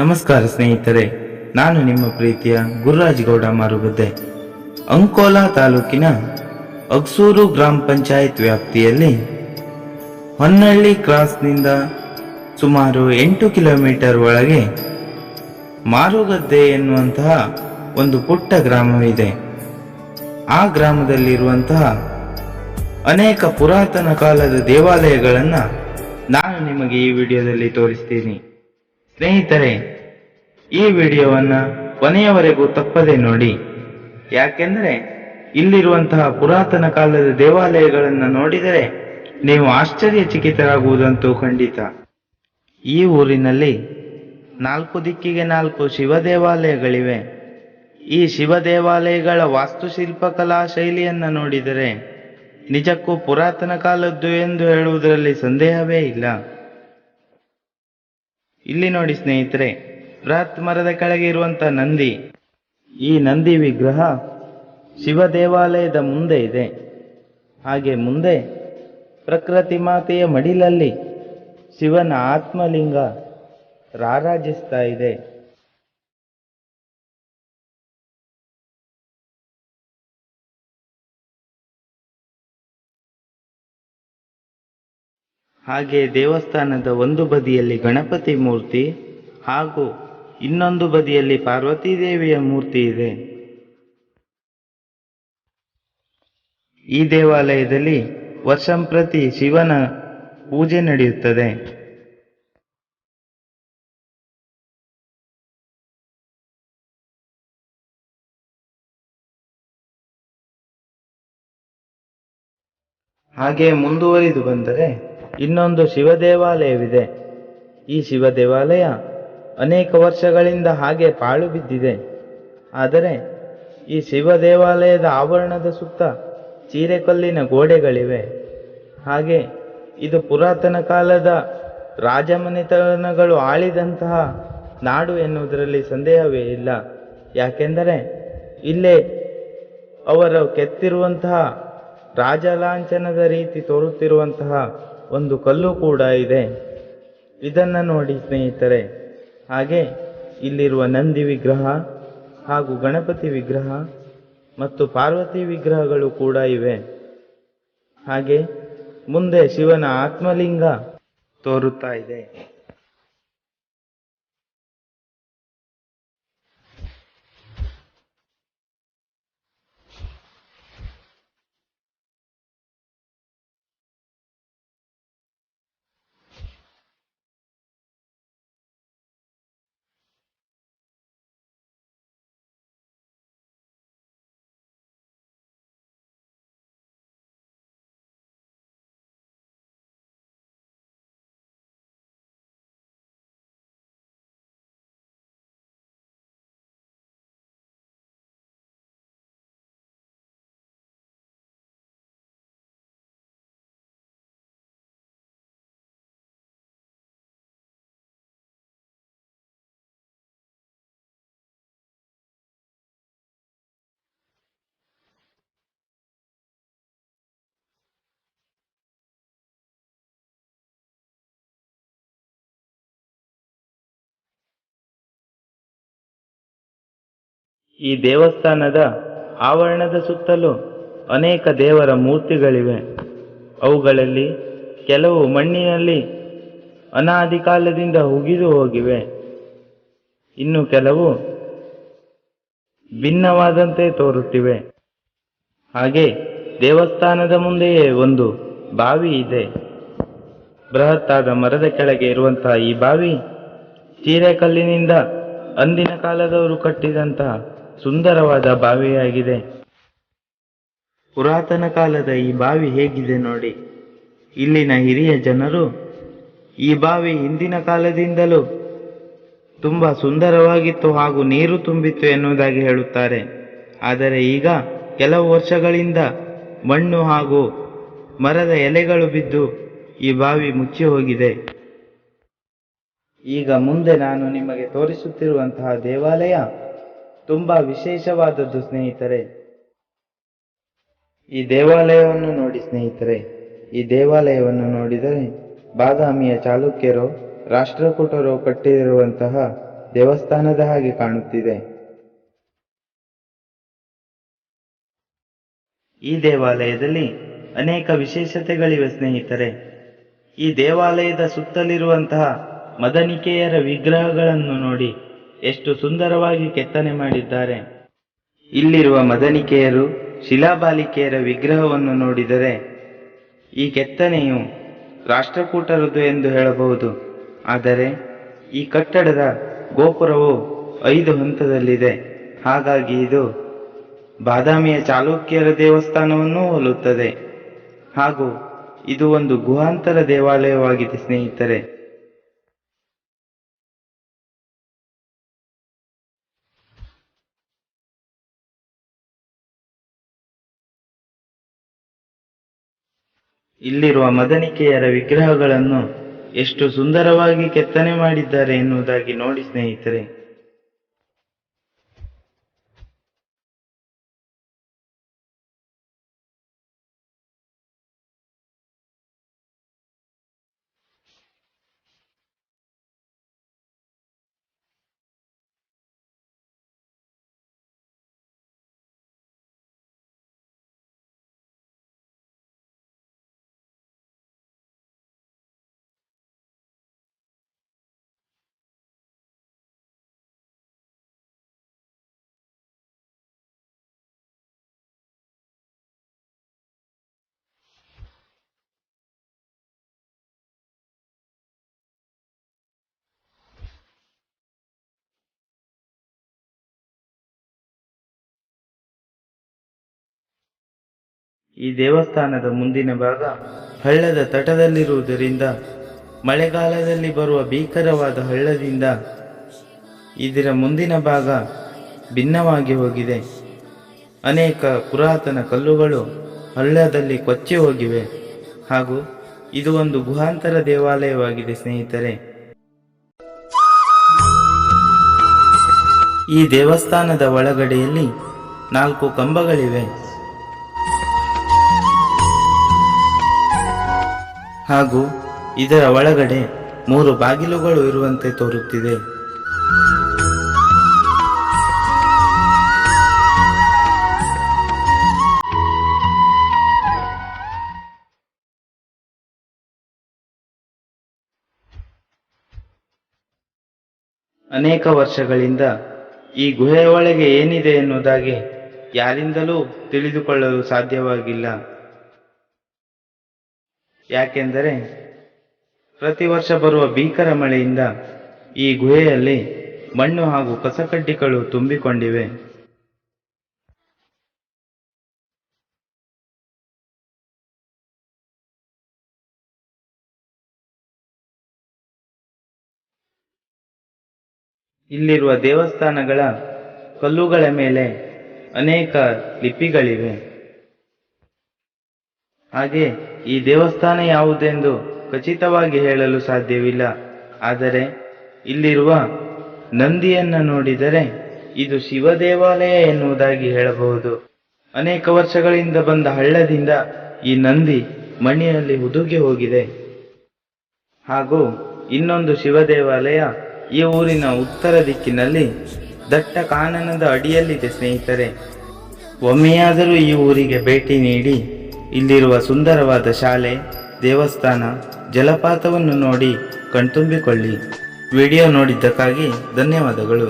ನಮಸ್ಕಾರ ಸ್ನೇಹಿತರೆ, ನಾನು ನಿಮ್ಮ ಪ್ರೀತಿಯ ಗುರುರಾಜ್ಗೌಡ ಮಾರುಗದ್ದೆ. ಅಂಕೋಲಾ ತಾಲೂಕಿನ ಅಗ್ಸೂರು ಗ್ರಾಮ ಪಂಚಾಯತ್ ವ್ಯಾಪ್ತಿಯಲ್ಲಿ ಹೊನ್ನಳ್ಳಿ ಕ್ರಾಸ್ನಿಂದ ಸುಮಾರು ಎಂಟು ಕಿಲೋಮೀಟರ್ ಒಳಗೆ ಮಾರುಗದ್ದೆ ಎನ್ನುವಂತಹ ಒಂದು ಪುಟ್ಟ ಗ್ರಾಮವಿದೆ. ಆ ಗ್ರಾಮದಲ್ಲಿರುವಂತಹ ಅನೇಕ ಪುರಾತನ ಕಾಲದ ದೇವಾಲಯಗಳನ್ನು ನಾನು ನಿಮಗೆ ಈ ವಿಡಿಯೋದಲ್ಲಿ ತೋರಿಸ್ತೀನಿ. ಸ್ನೇಹಿತರೆ, ಈ ವಿಡಿಯೋವನ್ನು ಕೊನೆಯವರೆಗೂ ತಪ್ಪದೆ ನೋಡಿ. ಯಾಕೆಂದರೆ, ಇಲ್ಲಿರುವಂತಹ ಪುರಾತನ ಕಾಲದ ದೇವಾಲಯಗಳನ್ನು ನೋಡಿದರೆ ನೀವು ಆಶ್ಚರ್ಯಚಕಿತರಾಗುವುದಂತೂ ಖಂಡಿತ. ಈ ಊರಿನಲ್ಲಿ ನಾಲ್ಕು ದಿಕ್ಕಿಗೆ ನಾಲ್ಕು ಶಿವ ದೇವಾಲಯಗಳಿವೆ ಈ ಶಿವ ದೇವಾಲಯಗಳ ವಾಸ್ತುಶಿಲ್ಪಕಲಾ ಶೈಲಿಯನ್ನು ನೋಡಿದರೆ ನಿಜಕ್ಕೂ ಪುರಾತನ ಕಾಲದ್ದು ಎಂದು ಹೇಳುವುದರಲ್ಲಿ ಸಂದೇಹವೇ ಇಲ್ಲ. ಇಲ್ಲಿ ನೋಡಿ ಸ್ನೇಹಿತರೆ ಬೃಹತ್ ಮರದ ಕೆಳಗೆ ಇರುವಂತ ನಂದಿ. ಈ ನಂದಿ ವಿಗ್ರಹ ಶಿವ ದೇವಾಲಯದ ಮುಂದೆ ಇದೆ. ಹಾಗೆ ಮುಂದೆ ಪ್ರಕೃತಿ ಮಾತೆಯ ಮಡಿಲಲ್ಲಿ ಶಿವನ ಆತ್ಮಲಿಂಗ ರಾರಾಜಿಸ್ತಾ ಇದೆ. ಹಾಗೆ ದೇವಸ್ಥಾನದ ಒಂದು ಬದಿಯಲ್ಲಿ ಗಣಪತಿ ಮೂರ್ತಿ ಹಾಗೂ ಇನ್ನೊಂದು ಬದಿಯಲ್ಲಿ ಪಾರ್ವತಿ ದೇವಿಯ ಮೂರ್ತಿ ಇದೆ. ಈ ದೇವಾಲಯದಲ್ಲಿ ವರ್ಷಂಪ್ರತಿ ಶಿವನ ಪೂಜೆ ನಡೆಯುತ್ತದೆ. ಹಾಗೆ ಮುಂದುವರಿದು ಬಂದರೆ ಇನ್ನೊಂದು ಶಿವ ದೇವಾಲಯವಿದೆ ಈ ಶಿವ ದೇವಾಲಯ ಅನೇಕ ವರ್ಷಗಳಿಂದ ಹಾಗೆ ಪಾಳು ಬಿದ್ದಿದೆ. ಆದರೆ ಈ ಶಿವ ದೇವಾಲಯದ ಆವರಣದ ಸುತ್ತ ಚೀರೆಕಲ್ಲಿನ ಗೋಡೆಗಳಿವೆ. ಹಾಗೆ ಇದು ಪುರಾತನ ಕಾಲದ ರಾಜಮನೆತನಗಳು ಆಳಿದಂತಹ ನಾಡು ಎನ್ನುವುದರಲ್ಲಿ ಸಂದೇಹವೇ ಇಲ್ಲ. ಯಾಕೆಂದರೆ ಇಲ್ಲೇ ಅವರು ಕೆತ್ತಿರುವಂತಹ ರಾಜಲಾಂಛನದ ರೀತಿ ತೋರುತ್ತಿರುವಂತಹ ಒಂದು ಕಲ್ಲು ಕೂಡ ಇದೆ. ಇದನ್ನು ನೋಡಿ ಸ್ನೇಹಿತರೆ, ಹಾಗೆ ಇಲ್ಲಿರುವ ನಂದಿ ವಿಗ್ರಹ ಹಾಗೂ ಗಣಪತಿ ವಿಗ್ರಹ ಮತ್ತು ಪಾರ್ವತಿ ವಿಗ್ರಹಗಳು ಕೂಡ ಇವೆ. ಹಾಗೆ ಮುಂದೆ ಶಿವನ ಆತ್ಮಲಿಂಗ ತೋರುತ್ತಾ ಇದೆ. ಈ ದೇವಸ್ಥಾನದ ಆವರಣದ ಸುತ್ತಲೂ ಅನೇಕ ದೇವರ ಮೂರ್ತಿಗಳಿವೆ. ಅವುಗಳಲ್ಲಿ ಕೆಲವು ಮಣ್ಣಿನಲ್ಲಿ ಅನಾದಿ ಕಾಲದಿಂದ ಹುಗಿದು ಹೋಗಿವೆ. ಇನ್ನು ಕೆಲವು ಭಿನ್ನವಾದಂತೆ ತೋರುತ್ತಿವೆ. ಹಾಗೆ ದೇವಸ್ಥಾನದ ಮುಂದೆಯೇ ಒಂದು ಬಾವಿ ಇದೆ. ಬೃಹತ್ತಾದ ಮರದ ಕೆಳಗೆ ಇರುವಂತಹ ಈ ಬಾವಿ ಚೀರೆಕಲ್ಲಿನಿಂದ ಅಂದಿನ ಕಾಲದವರು ಕಟ್ಟಿದಂತಹ ಸುಂದರವಾದ ಬಾವಿಯಾಗಿದೆ. ಪುರಾತನ ಕಾಲದ ಈ ಬಾವಿ ಹೇಗಿದೆ ನೋಡಿ. ಇಲ್ಲಿನ ಹಿರಿಯ ಜನರು, ಈ ಬಾವಿ ಹಿಂದಿನ ಕಾಲದಿಂದಲೂ ತುಂಬಾ ಸುಂದರವಾಗಿತ್ತು ಹಾಗೂ ನೀರು ತುಂಬಿತ್ತು ಎನ್ನುವುದಾಗಿ ಹೇಳುತ್ತಾರೆ. ಆದರೆ ಈಗ ಕೆಲವು ವರ್ಷಗಳಿಂದ ಮಣ್ಣು ಹಾಗೂ ಮರದ ಎಲೆಗಳು ಬಿದ್ದು ಈ ಬಾವಿ ಮುಚ್ಚಿ ಹೋಗಿದೆ. ಈಗ ಮುಂದೆ ನಾನು ನಿಮಗೆ ತೋರಿಸುತ್ತಿರುವಂತಹ ದೇವಾಲಯ ತುಂಬಾ ವಿಶೇಷವಾದದ್ದು ಸ್ನೇಹಿತರೆ, ಈ ದೇವಾಲಯವನ್ನು ನೋಡಿ ಸ್ನೇಹಿತರೆ, ಈ ದೇವಾಲಯವನ್ನು ನೋಡಿದರೆ ಬಾದಾಮಿಯ ಚಾಲುಕ್ಯರು, ರಾಷ್ಟ್ರಕೂಟರು ಕಟ್ಟಿರುವಂತಹ ದೇವಸ್ಥಾನದ ಹಾಗೆ ಕಾಣುತ್ತಿದೆ. ಈ ದೇವಾಲಯದಲ್ಲಿ ಅನೇಕ ವಿಶೇಷತೆಗಳಿವೆ ಸ್ನೇಹಿತರೆ. ಈ ದೇವಾಲಯದ ಸುತ್ತಲಿರುವಂತಹ ಮದನಿಕೆಯರ ವಿಗ್ರಹಗಳನ್ನು ನೋಡಿ ಎಷ್ಟು ಸುಂದರವಾಗಿ ಕೆತ್ತನೆ ಮಾಡಿದ್ದಾರೆ. ಇಲ್ಲಿರುವ ಮದನಿಕೆಯರು, ಶಿಲಾಬಾಲಿಕೆಯರ ವಿಗ್ರಹವನ್ನು ನೋಡಿದರೆ, ಈ ಕೆತ್ತನೆಯು ರಾಷ್ಟ್ರಕೂಟರದು ಎಂದು ಹೇಳಬಹುದು. ಆದರೆ, ಈ ಕಟ್ಟಡದ ಗೋಪುರವು ಐದು ಹಂತದಲ್ಲಿದೆ. ಹಾಗಾಗಿ ಇದು ಬಾದಾಮಿಯ ಚಾಲುಕ್ಯರ ದೇವಸ್ಥಾನವನ್ನೂ ಹೋಲುತ್ತದೆ. ಹಾಗೂ ಇದು ಒಂದು ಗುಹಾಂತರ ದೇವಾಲಯವಾಗಿದೆ, ಸ್ನೇಹಿತರೆ. ಇಲ್ಲಿರುವ ಮದನಿಕೆಯರ ವಿಗ್ರಹಗಳನ್ನು ಎಷ್ಟು ಸುಂದರವಾಗಿ ಕೆತ್ತನೆ ಮಾಡಿದ್ದಾರೆ ಎನ್ನುವುದಾಗಿ ನೋಡಿ ಸ್ನೇಹಿತರೆ. ಈ ದೇವಸ್ಥಾನದ ಮುಂದಿನ ಭಾಗ ಹಳ್ಳದ ತಟದಲ್ಲಿರುವುದರಿಂದ ಮಳೆಗಾಲದಲ್ಲಿ ಬರುವ ಭೀಕರವಾದ ಹಳ್ಳದಿಂದ ಇದರ ಮುಂದಿನ ಭಾಗ ಭಿನ್ನವಾಗಿ ಹೋಗಿದೆ. ಅನೇಕ ಪುರಾತನ ಕಲ್ಲುಗಳು ಹಳ್ಳದಲ್ಲಿ ಕೊಚ್ಚಿ ಹೋಗಿವೆ. ಹಾಗೂ ಇದು ಒಂದು ಗುಹಾಂತರ ದೇವಾಲಯವಾಗಿದೆ ಸ್ನೇಹಿತರೆ. ಈ ದೇವಸ್ಥಾನದ ಒಳಗಡೆಯಲ್ಲಿ ನಾಲ್ಕು ಕಂಬಗಳಿವೆ. ಹಾಗೂ ಇದರ ಒಳಗಡೆ ಮೂರು ಬಾಗಿಲುಗಳು ಇರುವಂತೆ ತೋರುತ್ತಿದೆ. ಅನೇಕ ವರ್ಷಗಳಿಂದ ಈ ಗುಹೆಯ ಒಳಗೆ ಏನಿದೆ ಎನ್ನುವುದಾಗಿ ಯಾರಿಂದಲೂ ತಿಳಿದುಕೊಳ್ಳಲು ಸಾಧ್ಯವಾಗಿಲ್ಲ. ಯಾಕೆಂದರೆ ಪ್ರತಿ ವರ್ಷ ಬರುವ ಭೀಕರ ಮಳೆಯಿಂದ ಈ ಗುಹೆಯಲ್ಲಿ ಮಣ್ಣು ಹಾಗೂ ಕಸಕಡ್ಡಿಗಳು ತುಂಬಿಕೊಂಡಿವೆ. ಇಲ್ಲಿರುವ ದೇವಸ್ಥಾನಗಳ ಕಲ್ಲುಗಳ ಮೇಲೆ ಅನೇಕ ಲಿಪಿಗಳಿವೆ. ಹಾಗೆ ಈ ದೇವಸ್ಥಾನ ಯಾವುದೆಂದು ಖಚಿತವಾಗಿ ಹೇಳಲು ಸಾಧ್ಯವಿಲ್ಲ. ಆದರೆ ಇಲ್ಲಿರುವ ನಂದಿಯನ್ನು ನೋಡಿದರೆ ಇದು ಶಿವ ದೇವಾಲಯ ಎನ್ನುವುದಾಗಿ ಹೇಳಬಹುದು. ಅನೇಕ ವರ್ಷಗಳಿಂದ ಬಂದ ಹಳ್ಳದಿಂದ ಈ ನಂದಿ ಮಣ್ಣಿನಲ್ಲಿ ಹುದುಗಿ ಹೋಗಿದೆ. ಹಾಗೂ ಇನ್ನೊಂದು ಶಿವ ದೇವಾಲಯ ಈ ಊರಿನ ಉತ್ತರ ದಿಕ್ಕಿನಲ್ಲಿ ದಟ್ಟ ಕಾನನದ ಅಡಿಯಲ್ಲಿದೆ ಸ್ನೇಹಿತರೆ. ಒಮ್ಮೆಯಾದರೂ ಈ ಊರಿಗೆ ಭೇಟಿ ನೀಡಿ ಇಲ್ಲಿರುವ ಸುಂದರವಾದ ಶಾಲೆ ದೇವಸ್ಥಾನ ಜಲಪಾತವನ್ನು ನೋಡಿ ಕಣ್ತುಂಬಿಕೊಳ್ಳಿ. ವಿಡಿಯೋ ನೋಡಿದ್ದಕ್ಕಾಗಿ ಧನ್ಯವಾದಗಳು.